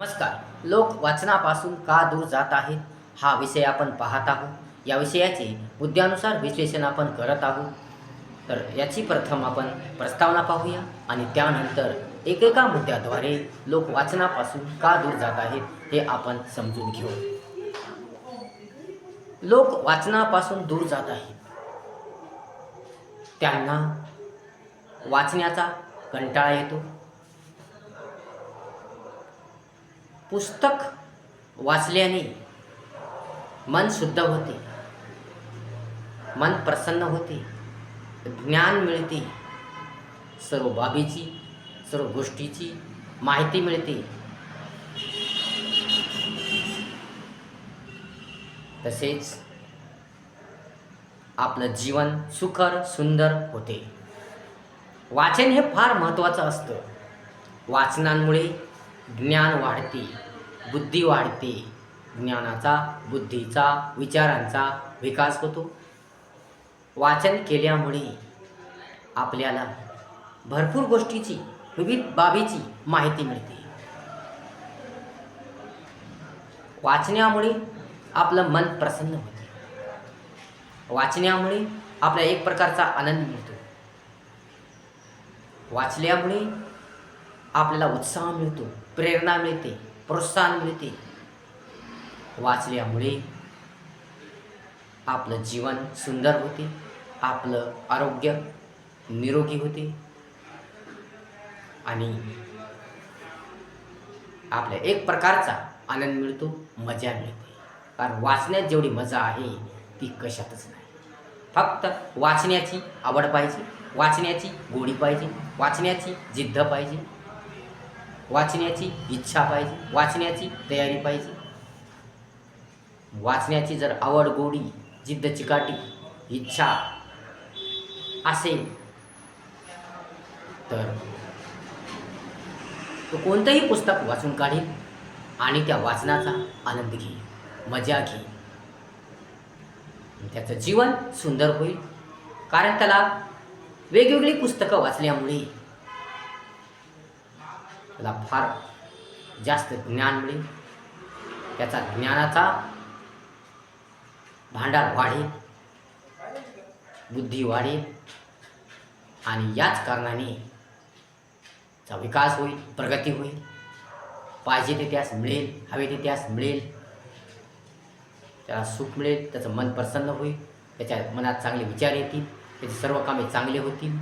नमस्कार. लोक वाचनापासून का दूर जात आहेत? हा विषय आपण पाहत आहोत. या विषयाचे मुद्द्यानुसार विश्लेषण आपण करत आहोत. तर याची प्रथम आपण प्रस्तावना पाहूया आणि त्यानंतर एकेका मुद्द्याद्वारे लोक वाचनापासून का दूर जात आहेत हे आपण समजून घेऊ. लोक वाचनापासून दूर जात आहेत. त्यांना वाचण्याचा कंटाळा येतो. पुस्तक वाचल्याने मन शुद्ध होते. मन प्रसन्न होते. ज्ञान मिळते. सर्व बाबीची सर्व गोष्टीची माहिती मिळते. तसेच आपलं जीवन सुखर सुंदर होते. वाचन हे फार महत्त्वाचं असतं. वाचनांमुळे ज्ञान वाढते बुद्धी वाढते ज्ञानाचा बुद्धीचा विचारांचा विकास होतो. वाचन केल्यामुळे आपल्याला भरपूर गोष्टीची विविध बाबीची माहिती मिळते. वाचण्यामुळे आपलं मन प्रसन्न होते. वाचण्यामुळे आपल्याला एक प्रकारचा आनंद मिळतो. वाचल्यामुळे आपल्याला उत्साह मिळतो. प्रेरणा मिळते प्रोत्साहन मिळते. वाचल्यामुळे आपलं जीवन सुंदर होते आपलं आरोग्य निरोगी होते आणि आपल्या एक प्रकारचा आनंद मिळतो मजा मिळते. कारण वाचण्यात जेवढी मजा आहे ती कशातच नाही. फक्त वाचण्याची आवड पाहिजे वाचण्याची गोडी पाहिजे वाचण्याची जिद्द पाहिजे वाचण्याची इच्छा पाहिजे वाचण्याची तयारी पाहिजे. वाचण्याची जर आवड गोडी जिद्द चिकाटी इच्छा असेल तर तो कोणतंही पुस्तक वाचून काढेल आणि त्या वाचनाचा आनंद घेईल मजा घेईल. त्याचं जीवन सुंदर होईल. कारण त्याला वेगवेगळी पुस्तकं वाचल्यामुळे त्याला फार जास्त ज्ञान मिळेल. त्याचा ज्ञानाचा भांडार वाढेल बुद्धी वाढेल आणि याच कारणाने चा विकास होईल प्रगती होईल. पाहिजे ते त्यास मिळेल हवे ते त्यास मिळेल. त्याला सुख मिळेल त्याचं मन प्रसन्न होईल त्याच्या मनात चांगले विचार येतील त्याचे सर्व कामे चांगले होतील.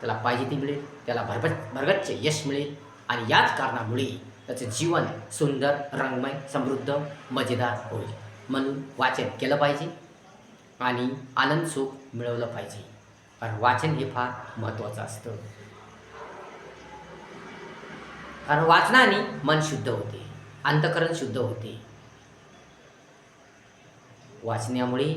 त्याला पाहिजे ती मिळेल त्याला भरभट भरगच्च यश मिळेल. आणि याच कारणामुळे त्याचं जीवन सुंदर रंगमय समृद्ध मजेदार होईल. म्हणून वाचन केलं पाहिजे आणि आनंद सुख मिळवलं पाहिजे. कारण वाचन हे फार महत्त्वाचं असतं. कारण वाचनाने मन शुद्ध होते अंतकरण शुद्ध होते. वाचण्यामुळे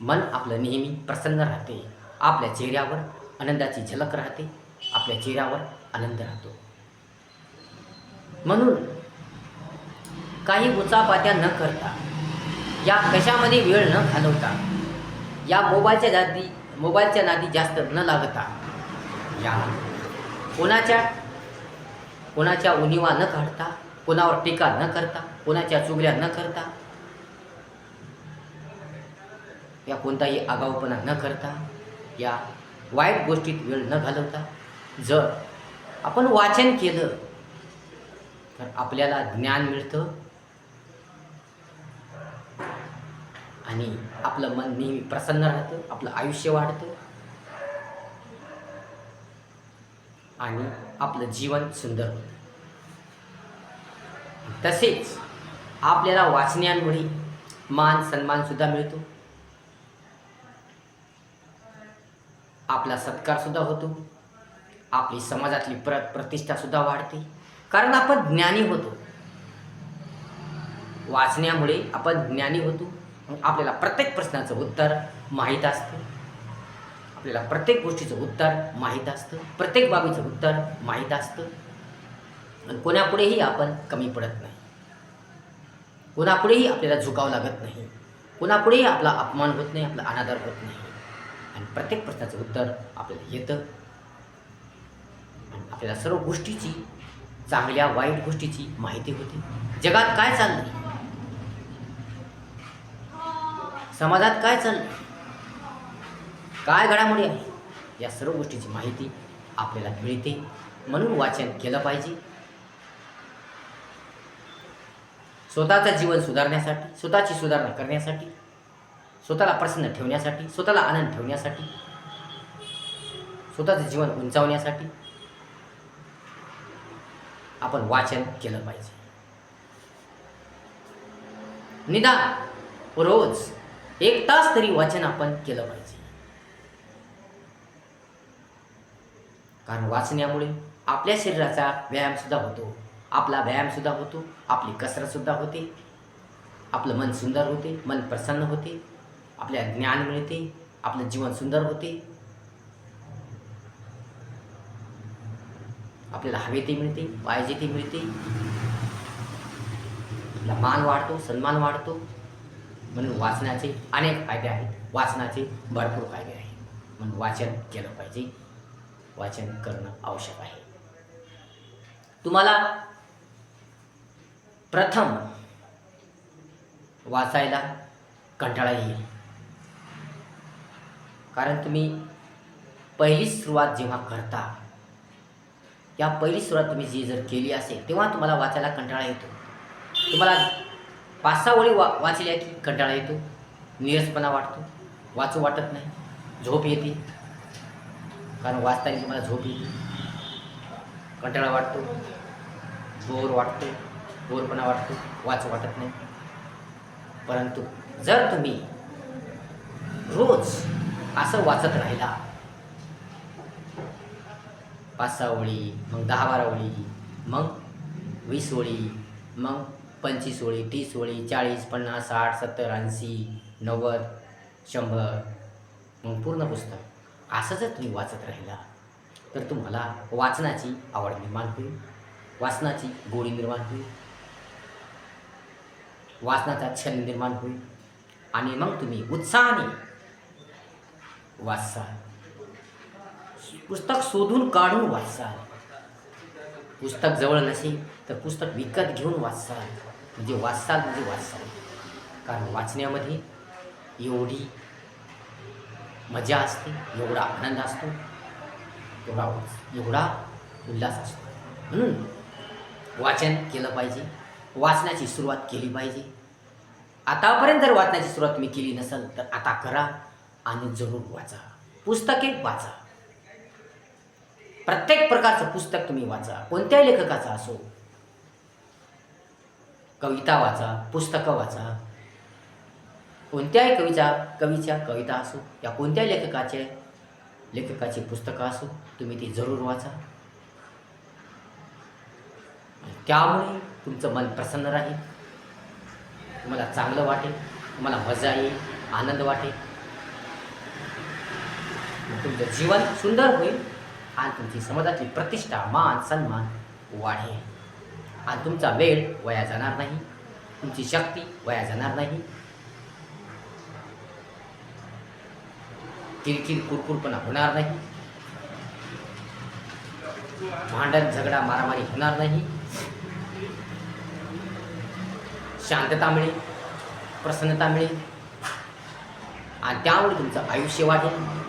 मन आपलं नेहमी प्रसन्न राहते. आपल्या चेहऱ्यावर आनंदाची झलक राहते आपल्या चेहऱ्यावर आनंद राहतो. म्हणून काही उचापात्या न करता या कशामध्ये वेळ न घालवता या मोबाईलच्या नादी मोबाईलच्या नादी जास्त न लागता या कोणाच्या कोणाच्या उणिवा न काढता कोणावर टीका न करता कोणाच्या चुगल्या न करता या कोणताही आगाऊपणा न करता या वाईट गोष्टीत वेळ न घालवता जर आपण वाचन केलं तर आपल्याला ज्ञान मिळतं. आणि आपलं मन नेहमी प्रसन्न राहतं आपलं आयुष्य वाढतं. आणि आपलं जीवन सुंदर होतं. तसेच आपल्याला वाचण्यामुळे मान सन्मानसुद्धा मिळतो. आपला सत्कारसुद्धा होतो. आपली समाजातली प्र प्रतिष्ठासुद्धा वाढते. कारण आपण ज्ञानी होतो. वाचण्यामुळे आपण ज्ञानी होतो. आपल्याला प्रत्येक प्रश्नाचं उत्तर माहीत असतं. आपल्याला प्रत्येक गोष्टीचं उत्तर माहीत असतं. प्रत्येक बाबीचं उत्तर माहीत असतं. आणि कोणापुढेही आपण कमी पडत नाही. कोणापुढेही आपल्याला झुकावं लागत नाही. कोणापुढेही आपला अपमान होत नाही आपला अनादर होत नाही. आणि प्रत्येक प्रश्नाचं उत्तर आपल्याला येतं. आणि आपल्याला सर्व गोष्टीची चांगल्या वाईट गोष्टीची माहिती होते. जगात काय चाललं समाजात काय चाललं काय घडामोडी आहे? या सर्व गोष्टीची माहिती आपल्याला मिळते. म्हणून वाचन केलं पाहिजे. स्वतःचं जीवन सुधारण्यासाठी स्वतःची सुधारणा करण्यासाठी स्वतःला प्रसन्न ठेवण्यासाठी स्वतःला आनंद ठेवण्यासाठी स्वतःचं जीवन उंचावण्यासाठी आपण वाचन केलं पाहिजे. निदान रोज एक तास तरी वाचन आपण केलं पाहिजे. कारण वाचण्यामुळे आपल्या शरीराचा व्यायाम सुद्धा होतो आपला व्यायाम सुद्धा होतो आपली कसरत सुद्धा होते आपलं मन सुंदर होते मन प्रसन्न होते आपल्याला ज्ञान मिळते आपलं जीवन सुंदर होते. आपल्याला हवे ते मिळते पाहिजे ते मिळते. आपला मान वाढतो सन्मान वाढतो. म्हणून वाचनाचे अनेक फायदे आहेत. वाचनाचे भरपूर फायदे आहेत. म्हणून वाचन केलं पाहिजे. वाचन करणं आवश्यक आहे. तुम्हाला प्रथम वाचायला कंटाळा येईल. कारण तुम्ही पहिली सुरुवात जेव्हा करता या पहिली सुरुवात तुम्ही जी जर केली असेल तेव्हा तुम्हाला वाचायला कंटाळा येतो. तुम्हाला पाच सहा ओळी वा वाचल्या की कंटाळा येतो निरसपणा वाटतो वाचू वाटत नाही झोप येते. कारण वाचताना तुम्हाला झोप येते. कंटाळा वाटतो बोर वाटतो बोरपणा वाटतो वाचू वाटत नाही. परंतु जर तुम्ही रोज असं वाचत राहिला. पाच सहा ओळी मग दहा बारा ओळी मग वीस ओळी मग पंचवीस ओळी तीस ओळी चाळीस पन्नास साठ सत्तर ऐंशी नव्वद शंभर मग पूर्ण पुस्तक. असं जर तुम्ही वाचत राहिला तर तुम्हाला वाचनाची आवड निर्माण होईल. वाचनाची गोडी निर्माण होईल. वाचनाचा छंद निर्माण होईल. आणि मग तुम्ही उत्साहाने वाचाल पुस्तक शोधून काढून वाचाल पुस्तक जवळ नसेल तर पुस्तक विकत घेऊन वाचाल म्हणजे वाचाल म्हणजे वाचाल. कारण वाचण्यामध्ये एवढी मजा असते एवढा आनंद असतो एवढा एवढा उल्हास असतो. म्हणून वाचन केलं पाहिजे वाचण्याची सुरुवात केली पाहिजे. आतापर्यंत जर वाचण्याची सुरुवात मी केली नसेल तर आता करा. आणि जरूर वाचा. पुस्तके वाचा. प्रत्येक प्रकारचं पुस्तक तुम्ही वाचा. कोणत्याही लेखकाचं असो. कविता वाचा पुस्तकं वाचा. कोणत्याही कवीचा कवीच्या कविता असो या कोणत्याही लेखकाचे लेखकाची पुस्तकं असो तुम्ही ती जरूर वाचा. त्यामुळे तुमचं मन प्रसन्न राहील. तुम्हाला चांगलं वाटेल. तुम्हाला मजा येईल. आनंद वाटेल. तुमचं जीवन सुंदर होईल आणि तुमची समाजातली प्रतिष्ठा मान सन्मान वाढेल. आणि तुमचा वेळ वया जाणार नाही. तुमची शक्ती वया जाणार नाही. किरकिर कुरकुरपणा होणार नाही. भांडण झगडा मारामारी होणार नाही. शांतता मिळेल प्रसन्नता मिळेल. आणि त्यामुळे तुमचं आयुष्य वाढेल.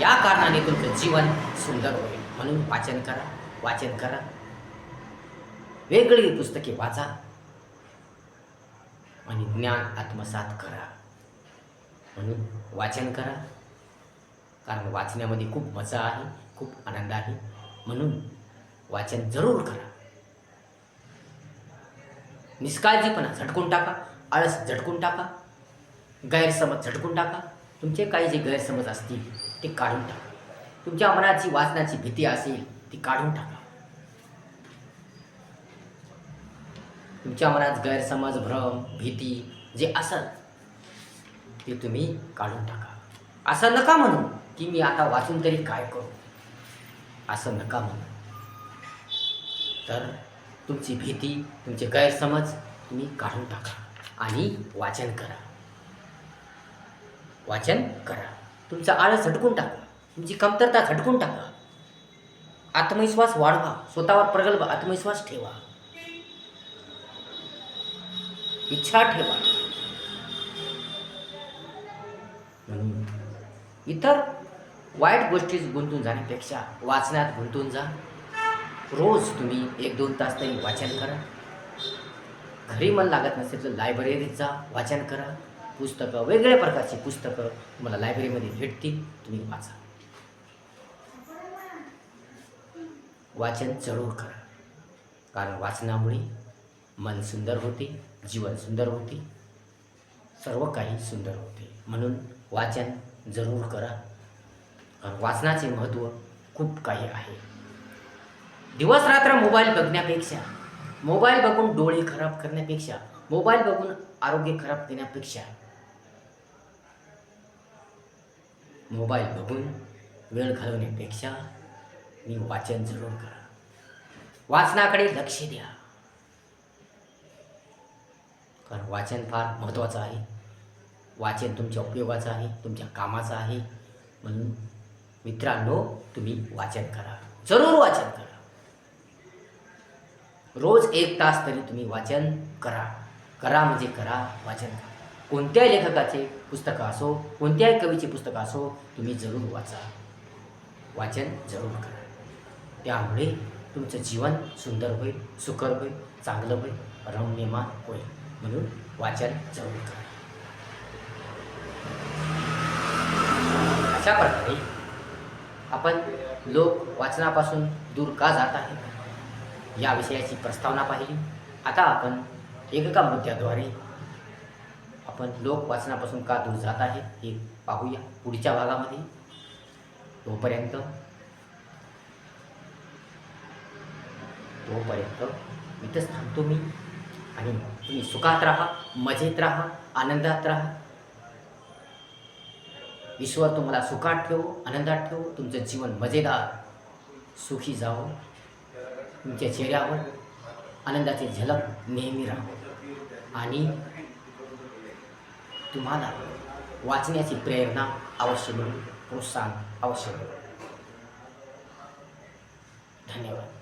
या कारणाने तुमचं जीवन सुंदर होईल. म्हणून वाचन करा वाचन करा. वेगळी पुस्तके वाचा आणि ज्ञान आत्मसात करा. म्हणून वाचन करा. कारण वाचण्यामध्ये खूप मजा आहे खूप आनंद आहे. म्हणून वाचन जरूर करा. निष्काळजीपणा झटकून टाका आळस झटकून टाका गैरसमज झटकून टाका. तुमचे काही जे गैरसमज असतील ते काढून टाका. तुमच्या मनात जी वाचनाची भीती असेल ती काढून टाका. तुमच्या मनात गैरसमज भ्रम भीती जे असल ते तुम्ही काढून टाका. असं नका म्हणू की मी आता वाचून तरी काय करू. असं नका म्हणू. तर तुमची भीती तुमचे गैरसमज तुम्ही काढून टाका आणि वाचन करा. वाचन करा. तुमचा आळस झटकून टाका. तुमची कमतरता झटकून टाका. आत्मविश्वास वाढवा. स्वतःवर प्रगल्भ आत्मविश्वास ठेवा. इच्छा ठेवा. म्हणून इतर वाईट गोष्टीत गुंतून जाण्यापेक्षा वाचण्यात गुंतून जा. रोज तुम्ही एक दोन तास तरी वाचन करा. घरी मन लागत नसेल तर लायब्ररीत जा वाचन करा. पुस्तकं वेगळ्या प्रकारची पुस्तकं तुम्हाला लायब्ररीमध्ये भेटतील तुम्ही वाचा. वाचन जरूर करा. कारण वाचनामुळे मन सुंदर होते जीवन सुंदर होते सर्व काही सुंदर होते. म्हणून वाचन जरूर करा. कारण वाचनाचे महत्त्व खूप काही आहे. दिवस रात्र मोबाईल बघण्यापेक्षा मोबाईल बघून डोळे खराब करण्यापेक्षा मोबाईल बघून आरोग्य खराब करण्यापेक्षा मोबाईल बघून वेळ घालवण्यापेक्षा मी वाचन जरूर करा. वाचनाकडे लक्ष द्या. कारण वाचन फार महत्त्वाचं आहे. वाचन तुमच्या उपयोगाचं आहे तुमच्या कामाचं आहे. म्हणून मित्रांनो तुम्ही वाचन करा. जरूर वाचन करा. रोज एक तास तरी तुम्ही वाचन करा. करा म्हणजे करा वाचन करा. कोणत्याही लेखकाचे पुस्तकं असो कोणत्याही कवीचे पुस्तकं असो तुम्ही जरूर वाचा. वाचन जरूर करा. त्यामुळे तुमचं जीवन सुंदर होईल सुकर होईल चांगलं होईल रमणीयमान होईल. म्हणून वाचन जरूर करा. अशा प्रकारे आपण लोक वाचनापासून दूर का जात आहेत? या विषयाची प्रस्तावना पाहिली. आता आपण एकेका मुद्द्याद्वारे आपण लोक वाचनापासून का दूर जात आहे हे पाहूया पुढच्या भागामध्ये. तोपर्यंत तोपर्यंत इथंच थांबतो मी आणि तुम्ही सुखात राहा मजेत राहा आनंदात राहा. ईश्वर तुम्हाला सुखात ठेवो आनंदात ठेवो तुमचं जीवन मजेदार सुखी जावं. तुमच्या चेहऱ्यावर आनंदाची झलक नेहमी राहो. आणि तुम्हाला वाचण्याची प्रेरणा अवश्य मिळेल प्रोत्साहन अवश्य मिळेल. धन्यवाद.